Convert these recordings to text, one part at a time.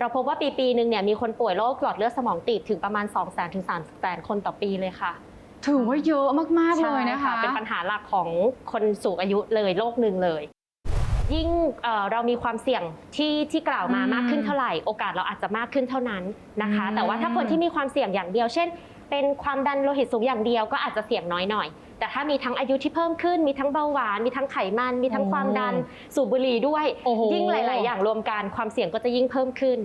เราพบว่าปีปีหนึ่งเนี่ยมีคนป่วยโรคหลอดเลือดสมองตีบถึงประมาณ 2 0 0 0 0 0ถึง3 0 0 0 0 คนต่อปีเลยค่ะถือว่าเยอะมาก ๆ เลยนะใช่คะ เป็นปัญหาหลักของคนสูงอายุเลยโรคหนึ่งเลย ยิ่งเอ่อเรามีความเสี่ยงที่ที่กล่าวมาอืมมากขึ้นเท่าไหร่ โอกาสเราอาจจะมากขึ้นเท่านั้นนะคะอืมแต่ว่าถ้าคนที่มีความเสี่ยงอย่างเดียว เช่น เป็นความดันโลหิตสูงอย่างเดียวก็อาจจะเสี่ยงน้อยหน่อย แต่ถ้ามีทั้งอายุที่เพิ่มขึ้น มีทั้งเบาหวาน มีทั้งไขมัน มีทั้งความดัน สูบบุหรี่ด้วย โอ้โห ยิ่งหลาย ๆ อย่างรวมกันความเสี่ยงก็จะยิ่งเพิ่มขึ้น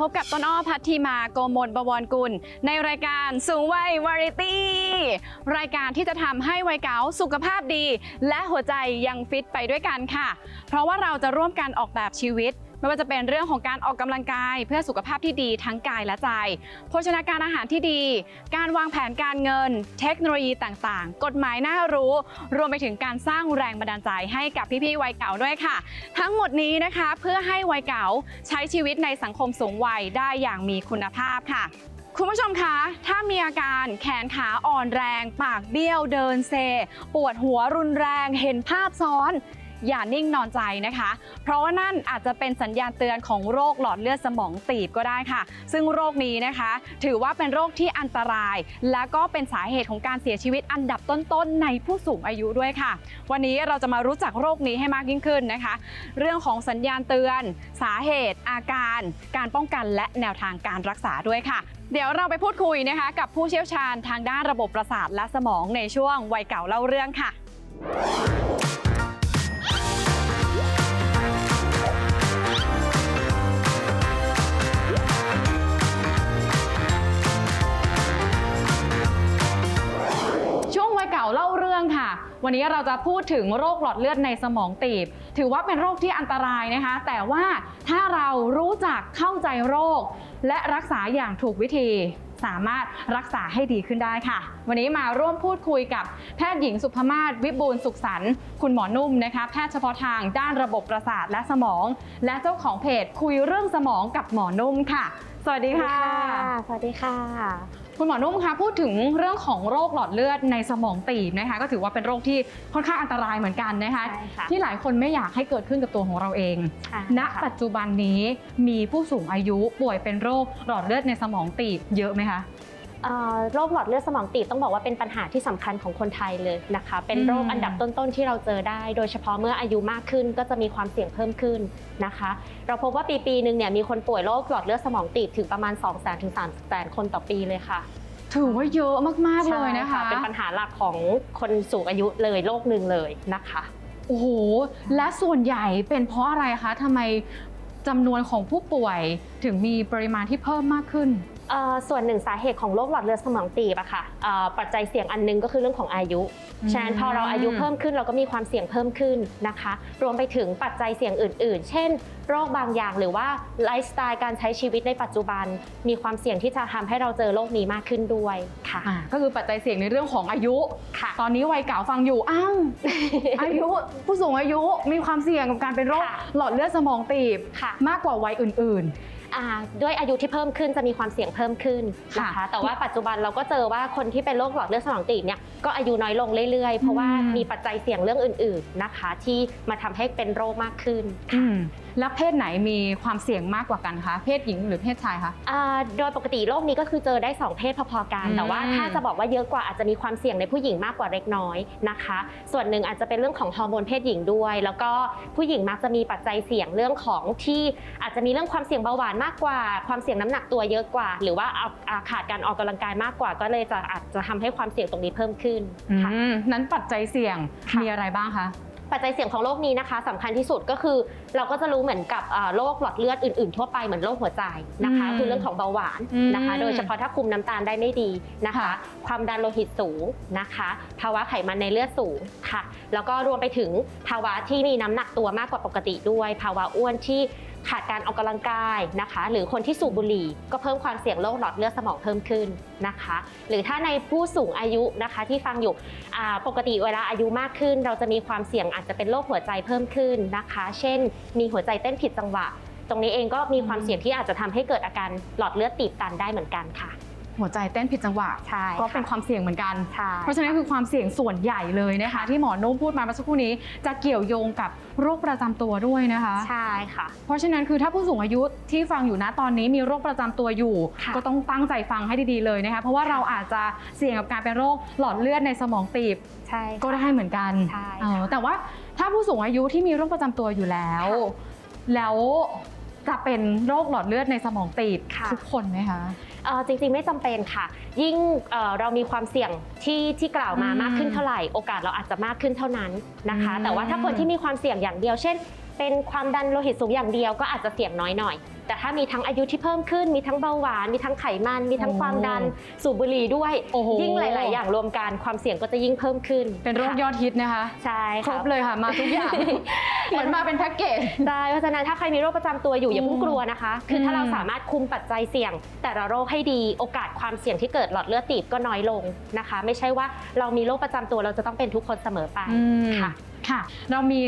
พบกับต้นอ้อพัทธีมาโกมลบวรกุล ในรายการสูงวัยวาริตี้ รายการที่จะทำให้วัยเก๋าสุขภาพดี และหัวใจยังฟิตไปด้วยกันค่ะ เพราะว่าเราจะร่วมกันออกแบบชีวิต ไม่ว่าจะเป็นเรื่องของการออกกำลังกาย เพื่อสุขภาพที่ดีทั้งกายและใจ โภชนาการอาหารที่ดี การวางแผนการเงิน เทคโนโลยีต่างๆ กฎหมายน่ารู้ รวมไปถึงการสร้างแรงบันดาลใจให้กับพี่ๆวัยเก่าด้วยค่ะ ทั้งหมดนี้นะคะเพื่อให้วัยเก่าใช้ชีวิตในสังคมสูงวัยได้อย่างมีคุณภาพค่ะคุณผู้ชมคะ ถ้ามีอาการแขนขาอ่อนแรง ปากเบี้ยวเดินเซ ปวดหัวรุนแรง เห็นภาพซ้อน อย่านิ่งนอนใจนะคะ เพราะว่านั่นอาจจะเป็นสัญญาณเตือนของโรคหลอดเลือดสมองตีบก็ได้ค่ะ ซึ่งโรคนี้นะคะ ถือว่าเป็นโรคที่อันตราย และก็เป็นสาเหตุของการเสียชีวิตอันดับต้นๆ ในผู้สูงอายุด้วยค่ะ วันนี้เราจะมารู้จักโรคนี้ให้มากยิ่งขึ้นนะคะ เรื่องของสัญญาณเตือน สาเหตุ อาการ การป้องกันและแนวทางการรักษาด้วยค่ะเดี๋ยวเราไปพูดคุยนะคะ กับผู้เชี่ยวชาญทางด้านระบบประสาทและสมองในช่วงวัยเก่าเล่าเรื่องค่ะ ค่ะ วันนี้เราจะพูดถึงโรคหลอดเลือดในสมองตีบ ถือว่าเป็นโรคที่อันตรายนะคะ แต่ว่าถ้าเรารู้จักเข้าใจโรค และรักษาอย่างถูกวิธี สามารถรักษาให้ดีขึ้นได้ค่ะ วันนี้มาร่วมพูดคุยกับแพทย์หญิงสุภมาศวิบูลสุขสันต์คุณหมอนุ่มนะคะ แพทย์เฉพาะทางด้านระบบประสาทและสมอง และเจ้าของเพจคุยเรื่องสมองกับหมอนุ่มค่ะ สวัสดีค่ะ สวัสดีค่ะ คุณหมอนุ่มคะพูดถึงเรื่องของโรคหลอดเลือดในสมองตีบนะคะ ก็ถือว่าเป็นโรคที่ค่อนข้างอันตรายเหมือนกันนะคะ ใช่ค่ะที่หลายคนไม่อยากให้เกิดขึ้นกับตัวของเราเอง ใช่ณ ค่ะ ปัจจุบันนี้มีผู้สูงอายุป่วยเป็นโรคหลอดเลือดในสมองตีบเยอะไหมคะเอ่อ โรคหลอดเลือดสมองตีบต้องบอกว่าเป็นปัญหาที่สำคัญของคนไทยเลยนะคะ เป็นโรคอืมอันดับต้นๆที่เราเจอได้ โดยเฉพาะเมื่ออายุมากขึ้นก็จะมีความเสี่ยงเพิ่มขึ้นนะคะ เราพบว่าปีปีหนึ่งเนี่ยมีคนป่วยโรคหลอดเลือดสมองตีบถึงประมาณ 2 0 0 0 0 0ถึง3 0 0 0 0คนต่อปีเลยค่ะ ถือว่าเยอะมากๆเลยนะคะใช่เป็นปัญหาหลักของคนสูงอายุเลยโรคหนึ่งเลยนะคะโอ้โหและส่วนใหญ่เป็นเพราะอะไรคะทำไมจำนวนของผู้ป่วยถึงมีปริมาณที่เพิ่มมากขึ้นเอ่อ ส่วนหนึ่งสาเหตุของโรคหลอดเลือดสมองตีบอะค่ะเอ่อปัจจัยเสี่ยงอันหนึงก็คือเรื่องของอายุอืมฉะนั้นพอเราอายุเพิ่มขึ้นเราก็มีความเสี่ยงเพิ่มขึ้นนะคะ รวมไปถึงปัจจัยเสี่ยงอื่น ๆ เช่น โรคบางอย่างหรือว่าไลฟ์สไตล์การใช้ชีวิตในปัจจุบัน มีความเสี่ยงที่จะทำให้เราเจอโรคนี้มากขึ้นด้วยค่ะอ่าก็คือปัจจัยเสี่ยงในเรื่องของอายุค่ะ ตอนนี้วัยเก่าฟังอยู่อ้าวอายุผู้สูงอายุมีความเสี่ยงกับการเป็นโรคค่ะหลอดเลือดสมองตีบค่ะมากกว่าวัยอื่นอ่า ด้วยอายุที่เพิ่มขึ้นจะมีความเสี่ยงเพิ่มขึ้นนะคะค่ะแต่ว่าปัจจุบันเราก็เจอว่าคนที่เป็นโรคหลอดเลือดสมองตีบเนี่ยก็อายุน้อยลงเรื่อยๆ เพราะว่าอืมมีปัจจัยเสี่ยงเรื่องอื่น ๆนะคะ ที่มาทำให้เป็นโรคมากขึ้นๆอืมแล้วเพศไหนมีความเสี่ยงมากกว่ากันคะ เพศหญิงหรือเพศชายคะอ่าโดยปกติโรคนี้ก็คือเจอได้ 2 เพศพอๆกันอืมแต่ว่าถ้าจะบอกว่าเยอะกว่าอาจจะมีความเสี่ยงในผู้หญิงมากกว่าเล็กน้อยนะคะ ส่วนหนึ่งอาจจะเป็นเรื่องของฮอร์โมนเพศหญิงด้วย แล้วก็ผู้หญิงมักจะมีปัจจัยเสี่ยงเรื่องของที่อาจจะมีเรื่องความเสี่ยงเบาหวานมากกว่า ความเสี่ยงน้ำหนักตัวเยอะกว่า หรือว่าเอาอ่าขาดการออกกำลังกายมากกว่า ก็เลยจะอาจจะทำให้ความเสี่ยงตรงนี้เพิ่มขึ้นค่ะอืมนั้นปัจจัยเสี่ยงค่ะมีอะไรบ้างคะปัจจัยเสี่ยงของโรคนี้นะคะสำคัญที่สุดก็คือ เราก็จะรู้เหมือนกับอ่าโรคหลอดเลือดอื่นๆ ทั่วไปเหมือนโรคหัวใจนะคะอืมคือเรื่องของเบาหวานนะคะอืมโดยเฉพาะถ้าคุมน้ำตาลได้ไม่ดีนะคะค่ะความดันโลหิตสูงนะคะ ภาวะไขมันในเลือดสูงค่ะ แล้วก็รวมไปถึงภาวะที่มีน้ำหนักตัวมากกว่าปกติด้วย ภาวะอ้วนที่ ขาดการออกกำลังกายนะคะ หรือคนที่สูบบุหรี่ก็เพิ่มความเสี่ยงโรคหลอดเลือดสมองเพิ่มขึ้นนะคะ หรือถ้าในผู้สูงอายุนะคะที่ฟังอยู่ปกติเวลาอายุมากขึ้น เราจะมีความเสี่ยงอาจจะเป็นโรคหัวใจเพิ่มขึ้นนะคะ เช่น มีหัวใจเต้นผิดจังหวะ ตรงนี้เองก็มีความเสี่ยงที่อาจจะทำให้เกิดอาการหลอดเลือดตีบตันได้เหมือนกันค่ะ หัวใจเต้นผิดจังหวะใช่ก็เป็นความเสี่ยงเหมือนกันใช่เพราะฉะนั้นคือความเสี่ยงส่วนใหญ่เลยนะคะ ที่หมอนุ่มพูดมาเมื่อสักครู่นี้ จะเกี่ยวโยงกับโรคประจำตัวด้วยนะคะใช่ค่ะ เพราะฉะนั้นคือถ้าผู้สูงอายุที่ฟังอยู่นะตอนนี้มีโรคประจำตัวอยู่ค่ะก็ต้องตั้งใจฟังให้ดีๆเลยนะคะเพราะว่าเราอาจจะเสี่ยงกับการเป็นโรคหลอดเลือดในสมองตีบใช่ก็ได้เหมือนกันใช่เออแต่ว่าถ้าผู้สูงอายุที่มีโรคประจำตัวอยู่แล้วค่ะแล้วจะเป็นโรคหลอดเลือดในสมองตีบค่ะทุกคนไหมคะ เอ่อจริงๆไม่จำเป็นค่ะ ยิ่งเอ่อเรามีความเสี่ยงที่ที่กล่าวมาอืมมากขึ้นเท่าไหร่ โอกาสเราอาจจะมากขึ้นเท่านั้นนะคะ อืม แต่ว่าถ้าคนที่มีความเสี่ยงอย่างเดียวเช่น เป็นความดันโลหิตสูงอย่างเดียวก็อาจจะเสี่ยงน้อยหน่อย แต่ถ้ามีทั้งอายุที่เพิ่มขึ้น มีทั้งเบาหวาน มีทั้งไขมัน มีทั้งความดัน สูบบุหรี่ด้วย โอ้โห ยิ่งหลาย ๆ อย่างรวมกันความเสี่ยงก็จะยิ่งเพิ่มขึ้นเป็นโรคค่ะยอดฮิตนะคะ ใช่ครค่ะบเลยค่ะมาทุกอย่าง เหมือนมาเป็นแพ็กเกจได้เพราะฉะนั้นถ้าใครมีโรคประจำตัวอยู่อย่าเพิ่งกลัวนะคะ คือถ้าอืมเราสามารถคุมปัจจัยเสี่ยง แต่ละโรคให้ดี โอกาสความเสี่ยงที่เกิดหลอดเลือดตีบก็น้อยลงนะคะ ไม่ใช่ว่าเรามีโรคประจำตัวเราจะต้องเป็นทุกคนเสมอไปอืมค่ะ ค่ะ เรามี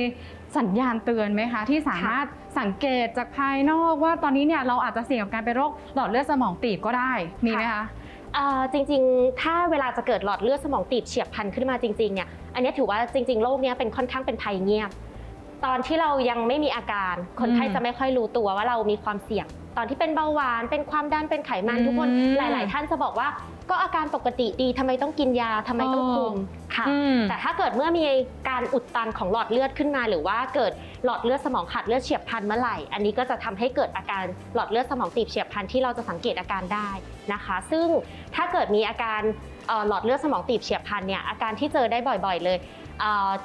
สัญญาณเตือนไหมคะ ที่สามารถสังเกตจากภายนอกว่าตอนนี้เนี่ยเราอาจจะเสี่ยงกับการเป็นโรคหลอดเลือดสมองตีบก็ได้มีไหมคะเอ่อจริงๆ ถ้าเวลาจะเกิดหลอดเลือดสมองตีบเฉียบพลันขึ้นมาจริงๆ เนี่ย อันนี้ถือว่าจริงๆ โรคเนี้ยเป็นค่อนข้างเป็นภัยเงียบ ตอนที่เรายังไม่มีอาการ คนไข้อืมจะไม่ค่อยรู้ตัวว่าเรามีความเสี่ยง ตอนที่เป็นเบาหวาน เป็นความดัน เป็นไขมันอืมทุกคน หลาย ๆ ท่านจะบอกว่าก็อาการปกติดีทำไมต้องกินยาทำไมต้องคุมค่ะอืมแต่ถ้าเกิดเมื่อมีการอุดตันของหลอดเลือดขึ้นมา หรือว่าเกิดหลอดเลือดสมองขาดเลือดเฉียบพลันเมื่อไหร่ อันนี้ก็จะทำให้เกิดอาการหลอดเลือดสมองตีบเฉียบพลันที่เราจะสังเกตอาการได้นะคะ ซึ่งถ้าเกิดมีอาการเอ่อหลอดเลือดสมองตีบเฉียบพลันเนี่ยอาการที่เจอได้บ่อย ๆ เลยเอ่อ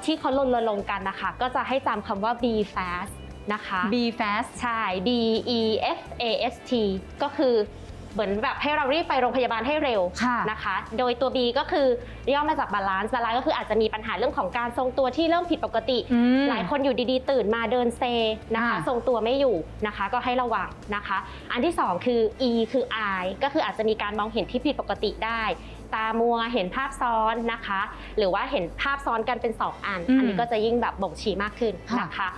ที่เขารณรงค์กันนะคะ ก็จะให้จำคำว่า B fast นะคะ B fast ใช่ B E F A S T ก็คือ เหมือนแบบให้เรารีบไปโรงพยาบาลให้เร็วค่ะนะคะ โดยตัว B ก็คือย่อมาจากบาลานซ์บาลานซ์ก็คืออาจจะมีปัญหาเรื่องของการทรงตัวที่เริ่มผิดปกติอืมหลายคนอยู่ดีๆ ตื่นมาเดินเซนะคะอ่าทรงตัวไม่อยู่นะคะ ก็ให้ระวังนะคะ อันที่ 2 คือ E คือ eye ก็คืออาจจะมีการมองเห็นที่ผิดปกติได้ตามัวเห็นภาพซ้อนนะคะ หรือว่าเห็นภาพซ้อนกันเป็น 2 อันอืมอันนี้ก็จะยิ่งแบบบ่งชี้มากขึ้นค่ะนะคะ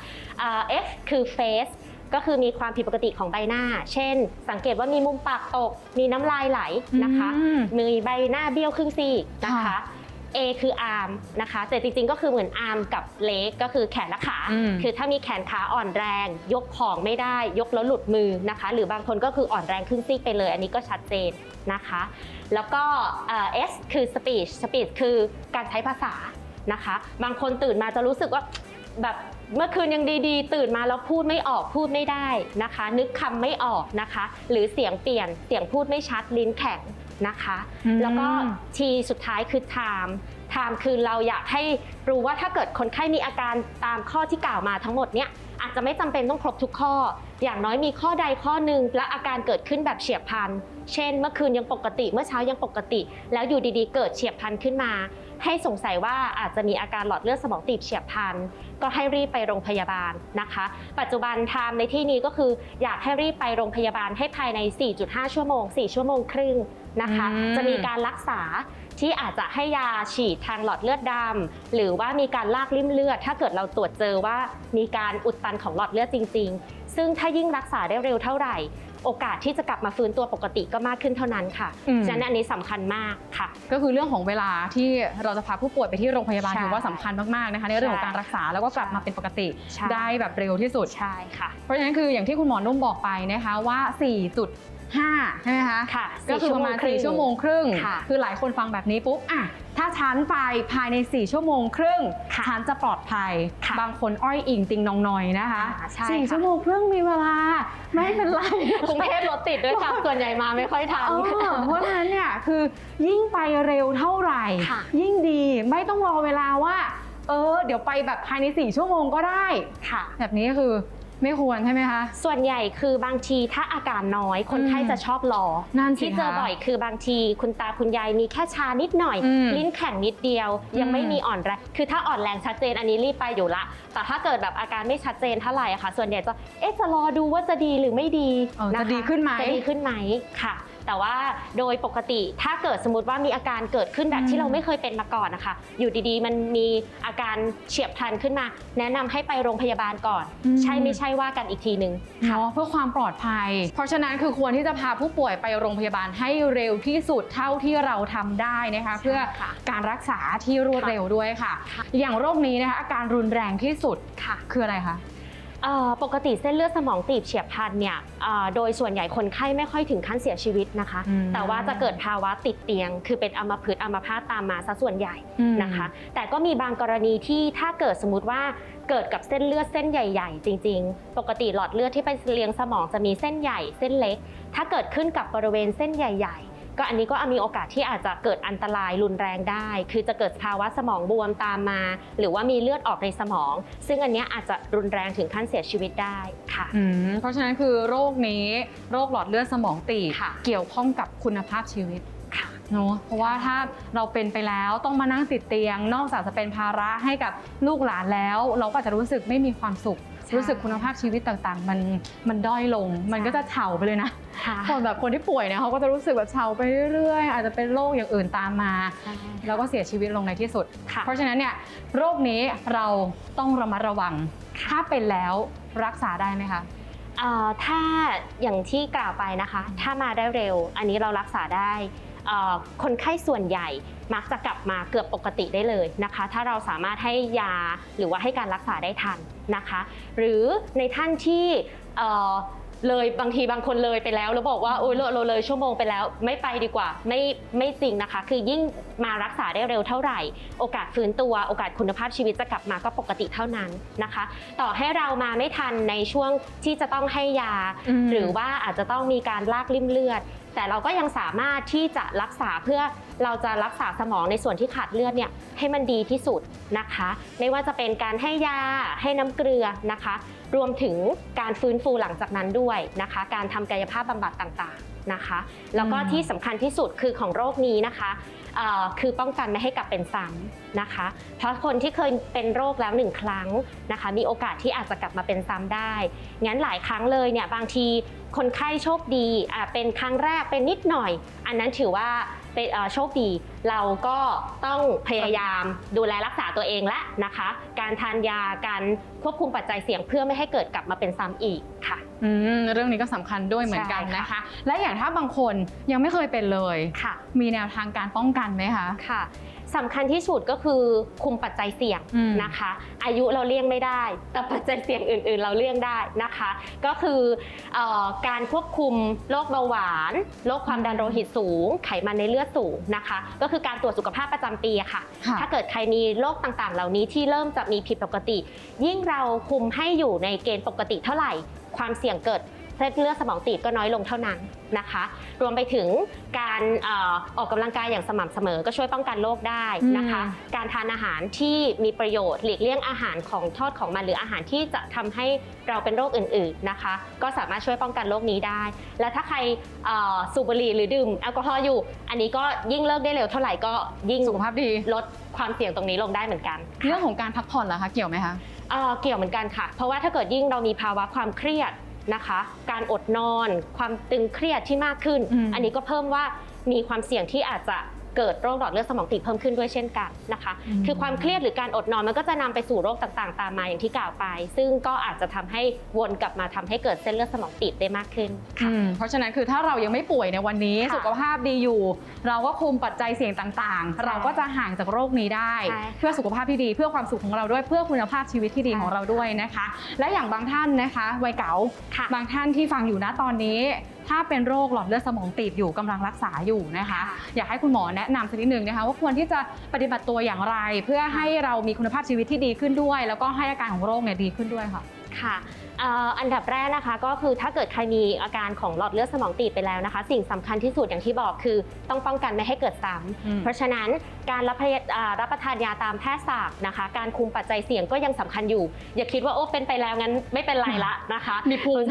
อ่า F คือ face ก็คือมีความผิดปกติของใบหน้า เช่น สังเกตว่ามีมุมปากตก มีน้ำลายไหลนะคะ อืม มีใบหน้าเบี้ยวครึ่งซีกนะคะค่ะ A คือ arm นะคะ แต่จริงๆ ก็คือเหมือน arm กับ leg ก็คือแขนและขา อืม คือถ้ามีแขนขาอ่อนแรง ยกของไม่ได้ ยกแล้วหลุดมือนะคะ หรือบางคนก็คืออ่อนแรงครึ่งซีกไปเลย อันนี้ก็ชัดเจนนะคะ แล้วก็เอ่อ S คือ speech speech คือการใช้ภาษานะคะ บางคนตื่นมาจะรู้สึกว่าแบบ เมื่อคืนยังดีๆ ตื่นมาแล้วพูดไม่ออกพูดไม่ได้นะคะ นึกคำไม่ออกนะคะ หรือเสียงเปลี่ยนเสียงพูดไม่ชัดลิ้นแข็งนะคะอืมแล้วก็ทีสุดท้ายคือ time time คือเราอยากให้รู้ว่าถ้าเกิดคนไข้มีอาการตามข้อที่กล่าวมาทั้งหมดเนี่ยอาจจะไม่จำเป็นต้องครบทุกข้อ อย่างน้อยมีข้อใดข้อหนึ่งและอาการเกิดขึ้นแบบเฉียบพลัน เช่น เมื่อคืนยังปกติ เมื่อเช้ายังปกติ แล้วอยู่ดีๆ เกิดเฉียบพลันขึ้นมา ให้สงสัยว่าอาจจะมีอาการหลอดเลือดสมองตีบเฉียบพลัน ก็ให้รีบไปโรงพยาบาลนะคะ ปัจจุบันไทม์ในที่นี้ก็คืออยากให้รีบไปโรงพยาบาลให้ภายใน 4.5 ชั่วโมง 4 ชั่วโมงครึ่งนะคะอืมจะมีการรักษาที่อาจจะให้ยาฉีดทางหลอดเลือดดำหรือว่ามีการลากริ่มเลือด ถ้าเกิดเราตรวจเจอว่ามีการอุดตันของหลอดเลือดจริง ๆ ซึ่งถ้ายิ่งรักษาได้เร็วเท่าไหร่ โอกาสที่จะกลับมาฟื้นตัวปกติก็มากขึ้นเท่านั้นค่ะอืม ฉะนั้นอันนี้สำคัญมากค่ะ ก็คือเรื่องของเวลาที่เราจะพาผู้ป่วยไปที่โรงพยาบาลใช่ถือว่าสำคัญมากๆนะคะในเรื่องของการรักษาแล้วก็กลับมาเป็นปกติใช่ ได้แบบเร็วที่สุด ใช่ค่ะ เพราะฉะนั้นคืออย่างที่คุณหมอนุ่มบอกไปนะคะว่า 4.5ใช่ไหมคะค่ะก็คือประมาณคง4ชั่วโมงครึ่งค่ะคือหลายคนฟังแบบนี้ปุ๊บอะถ้าฉันไปภายใน 4 ชั่วโมงครึ่งค่ะฉันจะปลอดภัยค่ะบางคนอ้อยอิงติงนองนอยนะคะอ่าใช่สี่ค่ะชั่วโมงครึ่งมีเวลา ไม่เป็นไรกรุงเทพรถติดด้วยค่ะส่วนใหญ่มาไม่ค่อยทันเออเพราะฉะนั้นเนี่ยคือยิ่งไปเร็วเท่าไหร่ค่ะยิ่งดีไม่ต้องรอเวลาว่า เออ เดี๋ยวไปแบบภายใน 4 ชั่วโมงก็ได้ค่ะแบบนี้ก็คือ ไม่ควรใช่ไหมคะ ส่วนใหญ่คือบางทีถ้าอาการน้อยคนไข้อืมจะชอบรอนั่นสิที่เจอคะบ่อยคือบางที คุณตาคุณยายมีแค่ชานิดหน่อย อืมลิ้นแข็งนิดเดียว ยังอืมไม่มีอ่อนแรงคือถ้าอ่อนแรงชัดเจนอันนี้รีบไปอยู่ละ แต่ถ้าเกิดแบบอาการไม่ชัดเจนเท่าไหร่อะค่ะ ส่วนใหญ่จะเอ๊ะจะรอดูว่าจะดีหรือไม่ดีเออนะคะจะดีขึ้นไหม จะดีขึ้นไหมค่ะ แต่ว่าโดยปกติถ้าเกิดสมมติว่ามีอาการเกิดขึ้นแบบอืมที่เราไม่เคยเป็นมาก่อนนะคะ อยู่ดีๆ มันมีอาการเฉียบพลันขึ้นมา แนะนำให้ไปโรงพยาบาลก่อน ใช่ไม่ใช่ว่ากันอีกทีหนึ่งเนาะเพื่อความปลอดภัย เพราะฉะนั้นคือควรที่จะพาผู้ป่วยไปโรงพยาบาลให้เร็วที่สุดเท่าที่เราทำได้นะคะเพื่อค่ะการรักษาที่รวดเร็วด้วยค่ะค่ะ อย่างโรคนี้นะคะอาการรุนแรงที่สุดค่ะคืออะไรคะ เอ่อปกติเส้นเลือดสมองตีบเฉียบพลันเนี่ยเอ่อโดยส่วนใหญ่คนไข้ไม่ค่อยถึงขั้นเสียชีวิตนะคะ อืมแต่ว่าจะเกิดภาวะติดเตียง คือเป็นอัมพฤกษ์อัมพาตตามมาซะส่วนใหญ่นะคะ แต่ก็มีบางกรณีที่ถ้าเกิดสมมติว่าเกิดกับเส้นเลือดเส้นใหญ่ ๆ จริง ๆ ปกติหลอดเลือดที่ไปเลี้ยงสมองจะมีเส้นใหญ่เส้นเล็ก ถ้าเกิดขึ้นกับบริเวณเส้นใหญ่ ๆ ก็อันนี้ก็มีโอกาสที่อาจจะเกิดอันตรายรุนแรงได้ คือจะเกิดภาวะสมองบวมตามมา หรือว่ามีเลือดออกในสมอง ซึ่งอันเนี้ยอาจจะรุนแรงถึงขั้นเสียชีวิตได้ค่ะอืมเพราะฉะนั้นคือโรคนี้โรคหลอดเลือดสมองตีบค่ะเกี่ยวข้องกับคุณภาพชีวิตค่ะเนาะเพราะว่าถ้าเราเป็นไปแล้วต้องมานั่งติดเตียง นอกจากจะเป็นภาระให้กับลูกหลานแล้ว เราก็อาจจะรู้สึกไม่มีความสุขใช่ รู้สึกคุณภาพชีวิตต่างๆ มันมันด้อยลง มันก็จะเฉาไปเลยนะค่ะคนแบบคนที่ป่วยเนี่ยเขาก็จะรู้สึกแบบเฉาไปเรื่อยๆ อาจจะเป็นโรคอย่างอื่นตามมา แล้วก็เสียชีวิตลงในที่สุดค่ะเพราะฉะนั้นเนี่ยโรคนี้เราต้องระมัดระวัง ถ้าเป็นแล้วรักษาได้ไหมคะเอ่อถ้าอย่างที่กล่าวไปนะคะ ถ้ามาได้เร็ว อันนี้เรารักษาได้เอ่อคนไข้ส่วนใหญ่ มักจะกลับมาเกือบปกติได้เลยนะคะ ถ้าเราสามารถให้ยาหรือว่าให้การรักษาได้ทันนะคะ หรือในท่านที่เอ่อเลยบางทีบางคนเลยไปแล้วแล้วบอกว่าโอ้ยเราเราเลยชั่วโมงไปแล้วไม่ไปดีกว่าไม่ไม่จริงนะคะ คือยิ่งมารักษาได้เร็วเท่าไหร่ โอกาสฟื้นตัวโอกาสคุณภาพชีวิตจะกลับมาก็ปกติเท่านั้นนะคะ ต่อให้เรามาไม่ทันในช่วงที่จะต้องให้ยาอืมหรือว่าอาจจะต้องมีการลากริ่มเลือด แต่เราก็ยังสามารถที่จะรักษาเพื่อเราจะรักษาสมองในส่วนที่ขาดเลือดเนี่ยให้มันดีที่สุดนะคะ ไม่ว่าจะเป็นการให้ยาให้น้ำเกลือนะคะ รวมถึงการฟื้นฟูหลังจากนั้นด้วยนะคะ การทำกายภาพบำบัดต่างๆนะคะ แล้วก็ที่สำคัญที่สุดคือของโรคนี้นะคะ คือป้องกันไม่ให้กลับเป็นซ้ำนะคะ เพราะคนที่เคยเป็นโรคแล้วหนึ่งครั้งนะคะ มีโอกาสที่อาจจะกลับมาเป็นซ้ำได้ งั้นหลายครั้งเลยเนี่ยบางทีคนไข้โชคดีเป็นครั้งแรกเป็นนิดหน่อย อันนั้นถือว่า เป็นเอ่อโชคดีเราก็ต้องพยายามดูแลรักษาตัวเองและนะคะ การทานยาการควบคุมปัจจัยเสี่ยงเพื่อไม่ให้เกิดกลับมาเป็นซ้ำอีกค่ะอืมเรื่องนี้ก็สำคัญด้วยเหมือนกันใช่ค่ะนะคะ และอย่างถ้าบางคนยังไม่เคยเป็นเลยค่ะมีแนวทางการป้องกันไหมคะค่ะ สำคัญที่สุดก็คือคุมปัจจัยเสี่ยงอืมนะคะ อายุเราเลี่ยงไม่ได้ แต่ปัจจัยเสี่ยงอื่น ๆ เราเลี่ยงได้นะคะ ก็คือเออการควบคุมโรคเบาหวานโรคความดันโลหิตสูง ไขมันในเลือดสูงนะคะ ก็คือการตรวจสุขภาพประจำปีอะค่ะค่ะ ถ้าเกิดใครมีโรคต่างๆ เหล่านี้ที่เริ่มจะมีผิดปกติ ยิ่งเราคุมให้อยู่ในเกณฑ์ปกติเท่าไหร่ ความเสี่ยงเกิด เส้นเลือดสมองตีบก็น้อยลงเท่านั้นนะคะ รวมไปถึงการเอ่อออกกำลังกายอย่างสม่ำเสมอก็ช่วยป้องกันโรคได้นะคะอืมการทานอาหารที่มีประโยชน์หลีกเลี่ยงอาหารของทอดของมันหรืออาหารที่จะทำให้เราเป็นโรคอื่น ๆนะคะ ก็สามารถช่วยป้องกันโรคนี้ได้ และถ้าใครเอ่อสูบบุหรี่หรือดื่มแอลกอฮอล์อยู่ อันนี้ก็ยิ่งเลิกได้เร็วเท่าไหร่ก็ยิ่งสุขภาพดีลดความเสี่ยงตรงนี้ลงได้เหมือนกัน เรื่องของการพักผ่อนล่ะคะเกี่ยวไหมคะเอ่อเกี่ยวเหมือนกันค่ะ เพราะว่าถ้าเกิดยิ่งเรามีภาวะความเครียด นะคะ การอดนอน ความตึงเครียดที่มากขึ้นอืมอันนี้ก็เพิ่มว่ามีความเสี่ยงที่อาจจะ เกิดโรคหลอดเลือดสมองตีบเพิ่มขึ้นด้วยเช่นกันนะคะ คือความเครียดหรือการอดนอนมันก็จะนำไปสู่โรคต่างๆ ตามมาอย่างที่กล่าวไป ซึ่งก็อาจจะทำให้วนกลับมาทำให้เกิดเส้นเลือดสมองตีบได้มากขึ้นอืมเพราะฉะนั้นคือถ้าเรายังไม่ป่วยในวันนี้ค่ะสุขภาพดีอยู่ เราก็คุมปัจจัยเสี่ยงต่างใช่ๆเราก็จะห่างจากโรคนี้ได้ใช่ค่ะเพื่อสุขภาพที่ดีเพื่อความสุขของเราด้วยเพื่อคุณภาพชีวิตที่ดีใช่ของเราด้วยนะคะ และอย่างบางท่านนะคะวัยเก๋าค่ะบางท่านที่ฟังอยู่นะตอนนี้ ถ้าเป็นโรคหลอดเลือดสมองตีบอยู่กำลังรักษาอยู่นะคะ อยากให้คุณหมอแนะนำสักนิดนึงนะคะ ว่าควรที่จะปฏิบัติตัวอย่างไร เพื่อให้เรามีคุณภาพชีวิตที่ดีขึ้นด้วย แล้วก็ให้อาการของโรคเนี่ยดีขึ้นด้วยค่ะค่ะ อ่ออันดับแรกนะคะก็คือถ้าเกิดใครมีอาการของหลอดเลือดสมองตีบไปแล้วนะคะ สิ่งสำคัญที่สุดอย่างที่บอกคือต้องป้องกันไม่ให้เกิดซ้อืมำเพราะฉะนั้นการรับพยาอ่ารับประทานยาตามแพทย์ศาสตร์นะคะ การคุมปัจจัยเสี่ยงก็ยังสำคัญอยู่ อย่าคิดว่าโอ้เป็นไปแล้วงั้นไม่เป็นไรละนะคะ มีภูมิ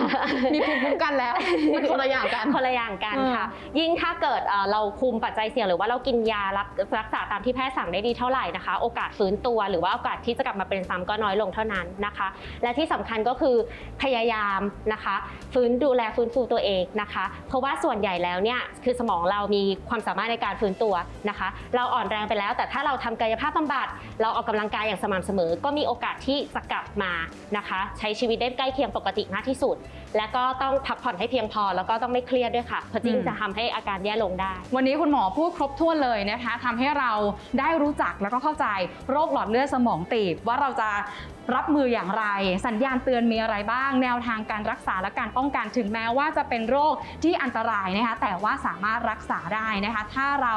มีภูมิคุ้มกันแล้วมันคนละอย่างกันคนละอย่างกันค่ะ ยิ่งถ้าเกิดเอ่อเราคุมปัจจัยเสี่ยง หรือว่าเรากินยารักรักษาตามที่แพทย์สั่งได้ดีเท่าไหร่นะคะ โอกาสฟื้นตัว หรือว่าโอกาสที่จะกลับมาเป็นซ้ำก็น้อยลงเท่านั้นนะคะ และที่สำคัญก็คือพยายามนะคะ ฟื้นดูแลฟื้นฟูตัวเองนะคะ เพราะว่าส่วนใหญ่แล้วเนี่ยคือสมองเรามีความสามารถในการฟื้นตัวนะคะ เราอ่อนแรงไปแล้ว แต่ถ้าเราทำกายภาพบำบัด เราออกกำลังกายอย่างสม่ำเสมอ ก็มีโอกาสที่จะกลับมานะคะ ใช้ชีวิตได้ใกล้เคียงปกติมากที่สุด และก็ต้องพักผ่อนให้เพียงพอ แล้วก็ต้องไม่เครียดด้วยค่ะเพราะจริงจะทำให้อาการแย่ลงได้ วันนี้คุณหมอพูดครบถ้วนเลยนะคะทำให้เราได้รู้จักแล้วก็เข้าใจโรคหลอดเลือดสมองตีบว่าเราจะ รับมืออย่างไร สัญญาณเตือนมีอะไรบ้าง แนวทางการรักษาและการป้องกันถึงแม้ว่าจะเป็นโรคที่อันตรายนะคะ แต่ว่าสามารถรักษาได้นะคะ ถ้าเรา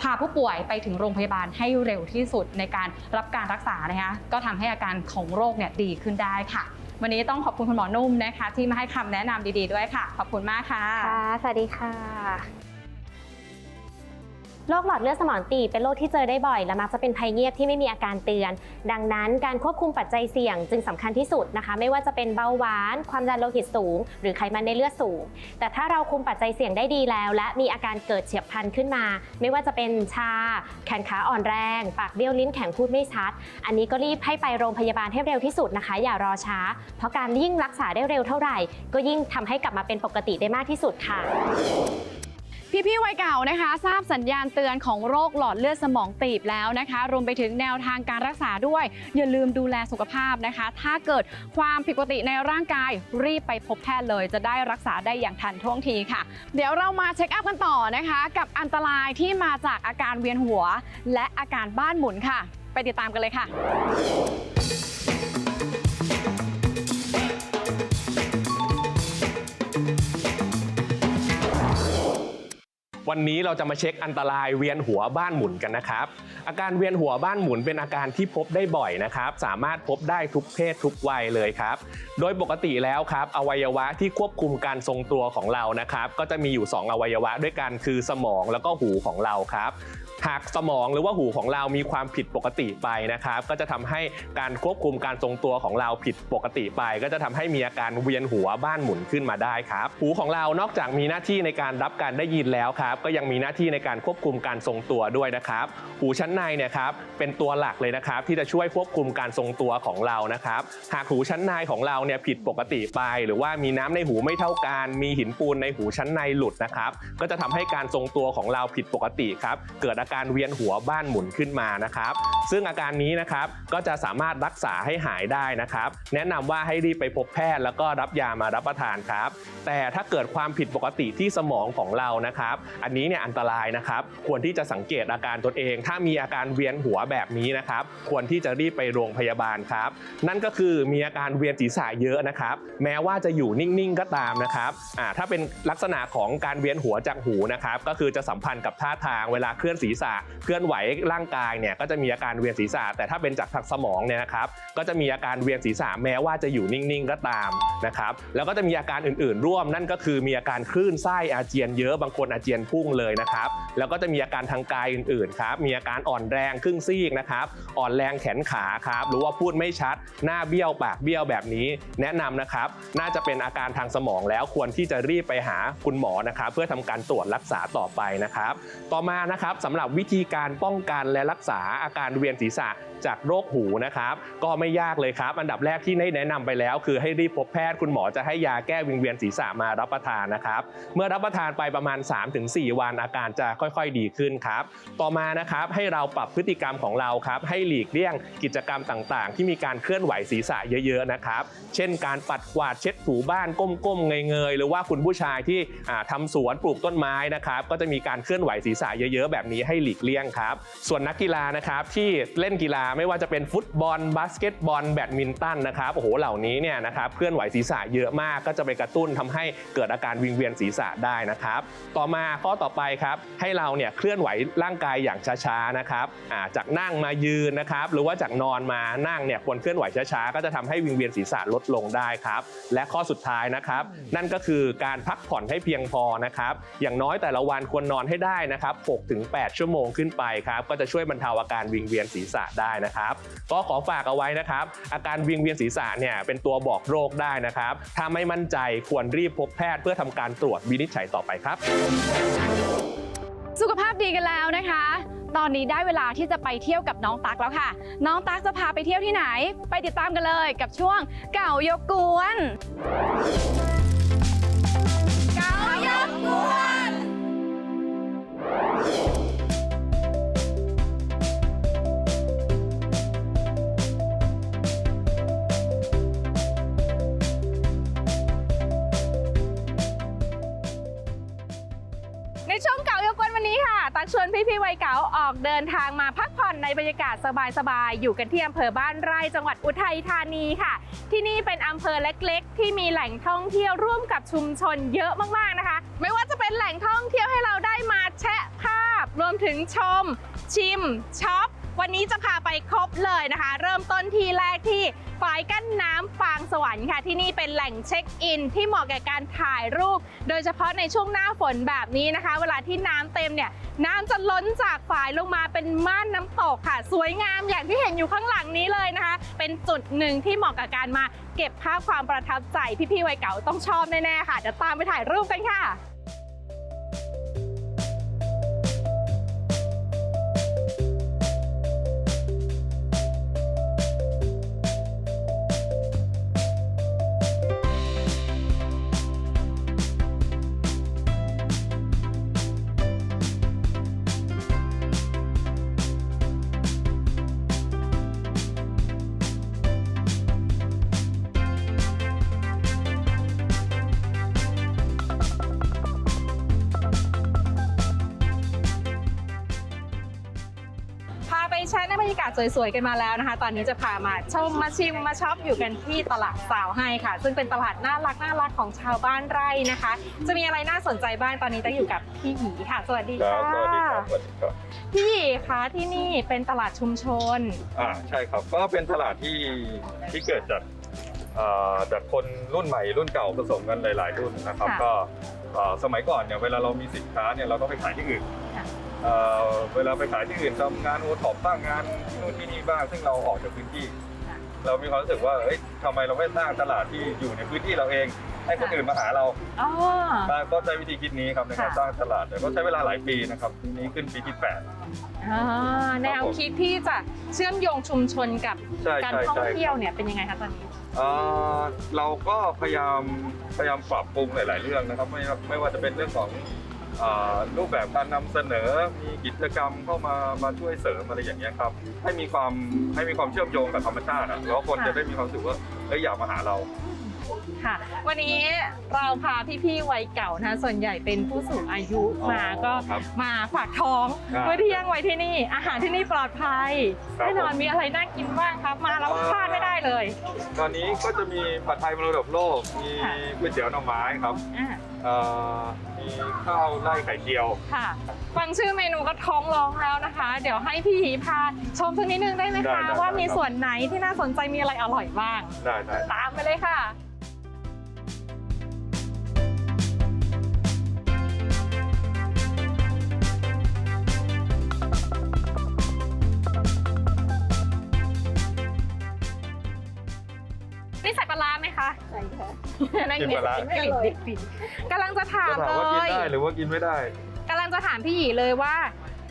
พาผู้ป่วยไปถึงโรงพยาบาลให้เร็วที่สุดในการรับการรักษานะคะก็ทำให้อาการของโรคเนี่ยดีขึ้นได้ค่ะ วันนี้ต้องขอบคุณคุณหมอนุ่มนะคะ ที่มาให้คำแนะนำดี ๆด้วยค่ะ ขอบคุณมากค่ะค่ะสวัสดีค่ะ โรคหลอดเลือดสมองตีบเป็นโรคที่เจอได้บ่อย และมักจะเป็นภัยเงียบที่ไม่มีอาการเตือน ดังนั้นการควบคุมปัจจัยเสี่ยงจึงสำคัญที่สุดนะคะ ไม่ว่าจะเป็นเบาหวาน ความดันโลหิตสูง หรือไขมันในเลือดสูง แต่ถ้าเราคุมปัจจัยเสี่ยงได้ดีแล้ว และมีอาการเกิดเฉียบพลันขึ้นมา ไม่ว่าจะเป็นชา แขนขาอ่อนแรง ปากเบี้ยวลิ้นแข็งพูดไม่ชัด อันนี้ก็รีบให้ไปโรงพยาบาลให้เร็วที่สุดนะคะ อย่ารอช้า เพราะการยิ่งรักษาได้เร็วเท่าไหร่ ก็ยิ่งทำให้กลับมาเป็นปกติได้มากที่สุดค่ะ พี่ๆวัยเก่านะคะ ทราบสัญญาณเตือนของโรคหลอดเลือดสมองตีบแล้วนะคะ รวมไปถึงแนวทางการรักษาด้วย อย่าลืมดูแลสุขภาพนะคะ ถ้าเกิดความผิดปกติในร่างกายรีบไปพบแพทย์เลย จะได้รักษาได้อย่างทันท่วงทีค่ะ เดี๋ยวเรามาเช็คอัพกันต่อนะคะ กับอันตรายที่มาจากอาการเวียนหัว และอาการบ้านหมุนค่ะ ไปติดตามกันเลยค่ะ วันนี้เราจะมาเช็คอันตรายเวียนหัวบ้านหมุนกันนะครับ อาการเวียนหัวบ้านหมุนเป็นอาการที่พบได้บ่อยนะครับ สามารถพบได้ทุกเพศทุกวัยเลยครับ โดยปกติแล้วครับ อวัยวะที่ควบคุมการทรงตัวของเรานะครับ ก็จะมีอยู่ 2 อวัยวะด้วยกันคือสมองแล้วก็หูของเราครับ หากสมองหรือว่าหูของเรามีความผิดปกติไปนะครับ ก็จะทำให้การควบคุมการทรงตัวของเราผิดปกติไป ก็จะทำให้มีอาการเวียนหัวบ้านหมุนขึ้นมาได้ครับ หูของเรานอกจากมีหน้าที่ในการรับการได้ยินแล้วครับ ก็ยังมีหน้าที่ในการควบคุมการทรงตัวด้วยนะครับ หูชั้นในเนี่ยครับเป็นตัวหลักเลยนะครับ ที่จะช่วยควบคุมการทรงตัวของเรานะครับ หากหูชั้นในของเราเนี่ยผิดปกติไป หรือว่ามีน้ำในหูไม่เท่ากัน มีหินปูนในหูชั้นในหลุดนะครับ ก็จะทำให้การทรงตัวของเราผิดปกติครับ เกิดอาการเวียนหัวบ้านหมุนขึ้นมานะครับ ซึ่งอาการนี้นะครับก็จะสามารถรักษาให้หายได้นะครับ แนะนำว่าให้รีบไปพบแพทย์แล้วก็รับยามารับประทานครับ แต่ถ้าเกิดความผิดปกติที่สมองของเรานะครับ อันนี้เนี่ยอันตรายนะครับ ควรที่จะสังเกตอาการตนเอง ถ้ามีอาการเวียนหัวแบบนี้นะครับ ควรที่จะรีบไปโรงพยาบาลครับ นั่นก็คือมีอาการเวียนศีรษะเยอะนะครับ แม้ว่าจะอยู่นิ่งๆก็ตามนะครับอ่าถ้าเป็นลักษณะของการเวียนหัวจากหูนะครับ ก็คือจะสัมพันธ์กับท่าทางเวลาเคลื่อนศีรษะเคลื่อนไหวร่างกายเนี่ยก็จะมีอาการเวียนศีรษะ แต่ถ้าเป็นจากทางสมองเนี่ยนะครับก็จะมีอาการเวียนศีรษะแม้ว่าจะอยู่นิ่งๆก็ตามนะครับแล้วก็จะมีอาการอื่นๆ ร่วมนั่นก็คือมีอาการคลื่นไส้อาเจียนเยอะบางคนอาเจียนพุ่งเลยนะครับแล้วก็จะมีอาการทางกายอื่นๆครับมีอาการอ่อนแรงครึ่งซีกนะครับอ่อนแรงแขนขาครับหรือว่าพูดไม่ชัด หน้าเบี้ยวปากเบี้ยวแบบนี้ แนะนำนะครับน่าจะเป็นอาการทางสมองแล้วควรที่จะรีบไปหาคุณหมอนะครับเพื่อทำการตรวจรักษาต่อไปนะครับ ต่อมานะครับสำหรับวิธีการป้องกันและรักษาอาการเวียนศีรษะ จากโรคหูนะครับ ก็ไม่ยากเลยครับ อันดับแรกที่ได้แนะนำไปแล้ว คือให้รีบพบแพทย์คุณหมอจะให้ยาแก้วิงเวียนศีรษะมารับประทานนะครับ เมื่อรับประทานไปประมาณ 3-4 วันอาการจะค่อยๆดีขึ้นครับ ต่อมานะครับให้เราปรับพฤติกรรมของเราครับ ให้หลีกเลี่ยงกิจกรรมต่างๆ ที่มีการเคลื่อนไหวศีรษะเยอะๆนะครับ เช่น การปัดกวาดเช็ดถูบ้านก้มๆเงยๆหรือว่าคุณผู้ชายที่อ่าทำสวนปลูกต้นไม้นะครับ ก็จะมีการเคลื่อนไหวศีรษะเยอะๆ แบบนี้ให้หลีกเลี่ยงครับ ส่วนนักกีฬานะครับที่เล่นกีฬาไม่ว่าจะเป็นฟุตบอลบาสเกตบอลแบดมินตันนะครับโอ้โหเหล่านี้เนี่ยนะครับเคลื่อนไหวศีรษะเยอะมากก็จะไปกระตุ้นทำให้เกิดอาการวิงเวียนศีรษะได้นะครับ ต่อมาข้อต่อไปครับให้เราเนี่ยเคลื่อนไหวร่างกายอย่างช้าๆนะครับาจากนั่งมายืนนะครับหรือว่าจากนอนมานั่งเนี่ยควรเคลื่อนไหวช้าๆก็จะทำให้วิงเวียนศีรษะลดลงได้ครับและข้อสุดท้ายนะครับ นั่นก็คือการพักผ่อนให้เพียงพอนะครับอย่างน้อยแต่ละวันควรนอนให้ได้นะครับ6-8 ชั่วโมงขึ้นไปครับก็จะช่วยบรรเทาอาการวิงเวียนศีรษะได้นะครับ ก็ขอฝากเอาไว้นะครับ อาการวิงเวียนศีรษะเนี่ยเป็นตัวบอกโรคได้นะครับ ถ้าไม่มั่นใจควรรีบพบแพทย์เพื่อทำการตรวจวินิจฉัยต่อไปครับ สุขภาพดีกันแล้วนะคะ ตอนนี้ได้เวลาที่จะไปเที่ยวกับน้องตักแล้วค่ะ น้องตักจะพาไปเที่ยวที่ไหน ไปติดตามกันเลยกับช่วงเก่ายกกวน ออกเดินทางมาพักผ่อนในบรรยากาศสบายๆ อยู่กันที่อำเภอบ้านไร่จังหวัดอุทัยธานีค่ะ ที่นี่เป็นอำเภอเล็กๆ ที่มีแหล่งท่องเที่ยวร่วมกับชุมชนเยอะมากๆนะคะ ไม่ว่าจะเป็นแหล่งท่องเที่ยวให้เราได้มาแชะภาพ รวมถึงชม ชิมช็อป วันนี้จะพาไปครบเลยนะคะ เริ่มต้นที่แรกที่ฝายกั้นน้ำปางสวรรค์ค่ะ ที่นี่เป็นแหล่งเช็คอิน ที่เหมาะแก่การถ่ายรูป โดยเฉพาะในช่วงหน้าฝนแบบนี้นะคะ เวลาที่น้ำเต็มเนี่ยน้ำจะล้นจากฝายลงมาเป็นม่านน้ำตกค่ะ สวยงามอย่างที่เห็นอยู่ข้างหลังนี้เลยนะคะ เป็นจุดหนึ่งที่เหมาะกับการมาเก็บภาพความประทับใจพี่ๆวัยเก่าต้องชอบแน่ๆค่ะเดี๋ยวตามไปถ่ายรูปกันค่ะ สวยๆกันมาแล้วนะคะ ตอนนี้จะพามาชมมาชิมมาช็อปอยู่กันที่ตลาดสาวให้ค่ะ ซึ่งเป็นตลาดน่ารักน่ารักของชาวบ้านไร่นะคะ จะมีอะไรน่าสนใจบ้างตอนนี้ต้องอยู่กับพี่หยีค่ะ สวัสดีครัค่ะบสวัสดีครับสวัสดีครับพี่หยีคะที่นี่เป็นตลาดชุมชน อ่าใช่ครับก็เป็นตลาดที่ที่เกิดจากอ่าจากคนรุ่นใหม่รุ่นเก่าผสมกันหลาย ๆ รุ่นนะครับค่ะก็อ่าสมัยก่อนเนี่ยเวลาเรามีสินค้าเนี่ยเราก็ไปขายที่อื่นค่ะ เอ่อเวลาไปขายที่อื่นทำงานโอท็อปบ้างงานที่นู่นที่นี่บ้าง ซึ่งเราออกจากพื้นที่ เรามีความรู้สึกว่าเอ้ยทำไมเราไม่สร้างตลาดที่อยู่ในพื้นที่เราเอง ให้คนอื่นมาหาเราอ๋อ ก็ใช้วิธีคิดนี้ครับในการค่ะ สร้างตลาดแต่ก็ใช้เวลาหลายปีนะครับปีนี้ขึ้นปีที่แปดอ่าแนวคิดที่จะเชื่อมโยงชุมชนกับใช่การใช่ท่องใช่ เที่ยวเนี่ยเป็นยังไงคะตอนนี้เอ่อเราก็พยายามพยายามปรับปรุงหลาย ๆ เรื่องนะครับ ไม่ว่าไม่ว่าจะเป็นเรื่องของเอ่อ รูปแบบการนำเสนอมีกิจกรรมเข้ามามาช่วยเสริมอะไรอย่างเงี้ยครับ ให้มีความให้มีความเชื่อมโยงกับธรรมชาติอะแล้วคนค่ะจะได้มีความรู้สึกว่าเอ้ยอยากมาหาเราค่ะ วันนี้เราพาพี่ๆวัยเก่านะ ส่วนใหญ่เป็นผู้สูงอายุอ๋อมาก็ครับมาฝากท้องครับเพื่อเที่ยงไว้ที่นี่ อาหารที่นี่ปลอดภัยครับแน่นอนผมมีอะไรน่ากินบ้างครับ มาแล้วพลาดไม่ได้เลย ตอนนี้ก็จะมีผัดไทยมรดกโลกมีค่ะก๋วยเตี๋ยวหน่อไม้ครับอ่าเอ่อมีข้าวไร่ไข่เจียวค่ะ ฟังชื่อเมนูก็ท้องร้องแล้วนะคะ เดี๋ยวให้พี่หีพาชมสักนิดนึงได้ไหมได้คะ ได้ว่ามีได้ครับ ส่วนไหนที่น่าสนใจมีอะไรอร่อยบ้าง ได้ได้ ตามไปเลยค่ะ นั่นกินไงปลาร้า กลิ่นดิบกลิ่นกำลังจะถามจะถามเลว่ากินยได้หรือว่ากินไม่ได้ กำลังจะถามพี่หยีเลยว่า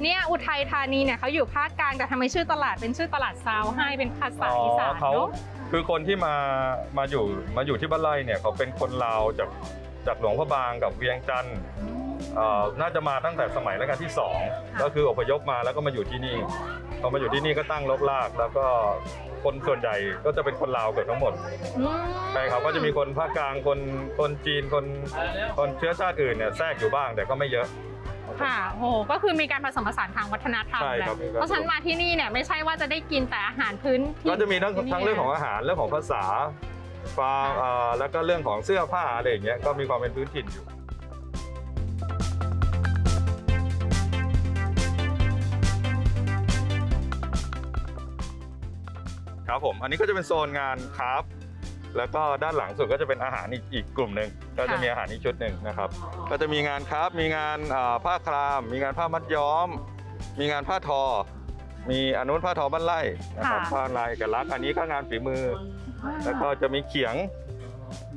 เนี่ยอุทัยธานีเนี่ยเขาอยู่ภาคกลางแต่ทำไมชื่อตลาดเป็นชื่อตลาดซาวให้เป็นภาษาอีสานเขาเนาะคือคนที่มามาอยู่มาอยู่ที่บ้านไร่เนี่ยเขาเป็นคนลาวจากจากหลวงพระบางกับเวียงจันทร์เอ่อน่าจะมาตั้งแต่สมัยรัชกาลที่สองก็คืออพยพมาแล้วก็มาอยู่ที่นี่พอมาอยู่ที่นี่ก็ตั้งรกราก แล้วก็ คนส่วนใหญ่ก็จะเป็นคนลาวเกือบทั้งหมดอืมใช่ครับก็จะมีคนภาคกลางคนคนจีนคนคนเชื้อชาติอื่นเนี่ยแทรกอยู่บ้างแต่ก็ไม่เยอะ ค่ะโหก็คือมีการผสมผสานทางวัฒนธรรมใช่แหละครับมีการ เพราะฉะนันมาที่นี่เนี่ยไม่ใช่ว่าจะได้กินแต่อาหารพื้นที่ก็จะมีทั้งที่นี่ ทั้งเรื่องของอาหารเรื่องของภาษาฟาร์มค่ะเอ่อแล้วก็เรื่องของเสื้อผ้าอะไรอย่างเงี้ยก็มีความเป็นพื้นถิ่นอยู่ ครับผม อันนี้ก็จะเป็นโซนงานคราฟต์แล้วก็ด้านหลังสุดก็จะเป็นอาหารอีกอีกกลุ่มหนึ่งก็จะค่ะมีอาหารอีกชุดหนึ่งนะครับ ก็จะมีงานคราฟต์มีงานอ่าผ้าคราม มีงานผ้ามัดย้อม มีงานผ้าทอ มีอนนุนผ้าทอบ้านไร่นะครับค่ะผ้าลายเอกลักษณ์อันนี้ก็งานฝีมือ แล้วก็จะมีเขียง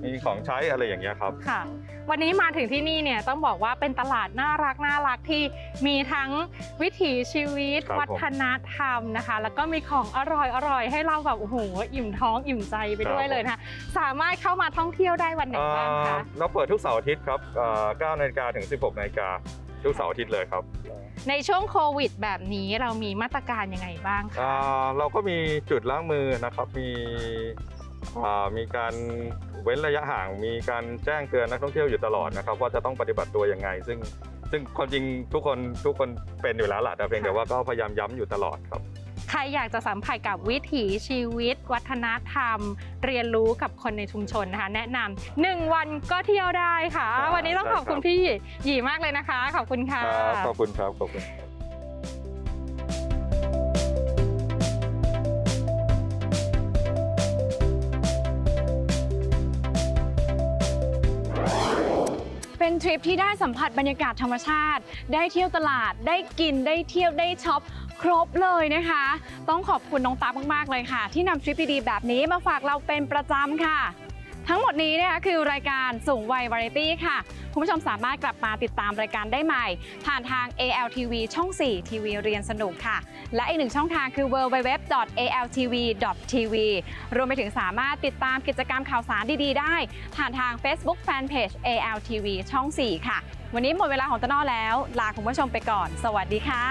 มีของใช้อะไรอย่างเงี้ยครับค่ะ วันนี้มาถึงที่นี่เนี่ยต้องบอกว่าเป็นตลาดน่ารักน่ารักที่มีทั้งวิถีชีวิตครับผมวัฒนธรรมนะคะ แล้วก็มีของอร่อยอร่อยให้เราแบบโอ้โหอิ่มท้องอิ่มใจไปด้วยเลยนะคะสามารถเข้ามาท่องเที่ยวได้วันไหนบ้างคะเอ่อเราเปิดทุกเสาร์อาทิตย์ครับเอ่อ9นาฬิกาถึง 16นาฬิกาทุกเสาร์อาทิตย์เลยครับ ในช่วงโควิดแบบนี้เรามีมาตรการยังไงบ้างคะอ่าเราก็มีจุดล้างมือนะครับมีอ่ามีการ เว้นระยะห่างมีการแจ้งเตือนนักท่องเที่ยวอยู่ตลอดนะครับว่าจะต้องปฏิบัติตัวยังไง ซึ่งซึ่งความจริงทุกคนทุกคนเป็นอยู่แล้วแหละแต่เพียงแต่ว่าก็พยายามย้ำอยู่ตลอดครับ ใครอยากจะสัมผัสกับวิถีชีวิต วัฒนธรรม เรียนรู้กับคนในชุมชนนะคะ แนะนำหนึ่งวันก็เที่ยวได้ค่ะ ครับวันนี้ต้องขอบคุณได้ครับ พี่หยีมากเลยนะคะ ขอบคุณค่ะ ครับขอบคุณครับขอบคุณ เป็นทริปที่ได้สัมผัสบรรยากาศธรรมชาติ ได้เที่ยวตลาด ได้กิน ได้เที่ยว ได้ช็อป ครบเลยนะคะ ต้องขอบคุณน้องตากมาก ๆ เลยค่ะ ที่นำทริปดีๆแบบนี้มาฝากเราเป็นประจำค่ะ ทั้งหมดนี้นะคะคือรายการสูงวัยวาไรตี้ค่ะ คุณผู้ชมสามารถกลับมาติดตามรายการได้ใหม่ ผ่านทาง ALTV ช่อง 4 ทีวีเรียนสนุกค่ะ และอีกหนึ่งช่องทางคือ www.altv.tv รวมไปถึงสามารถติดตามกิจกรรมข่าวสารดี ๆ ได้ ผ่านทาง Facebook Fanpage ALTV ช่อง 4 ค่ะ วันนี้หมดเวลาของตะนอแล้ว ลาคุณผู้ชมไปก่อน สวัสดีค่ะ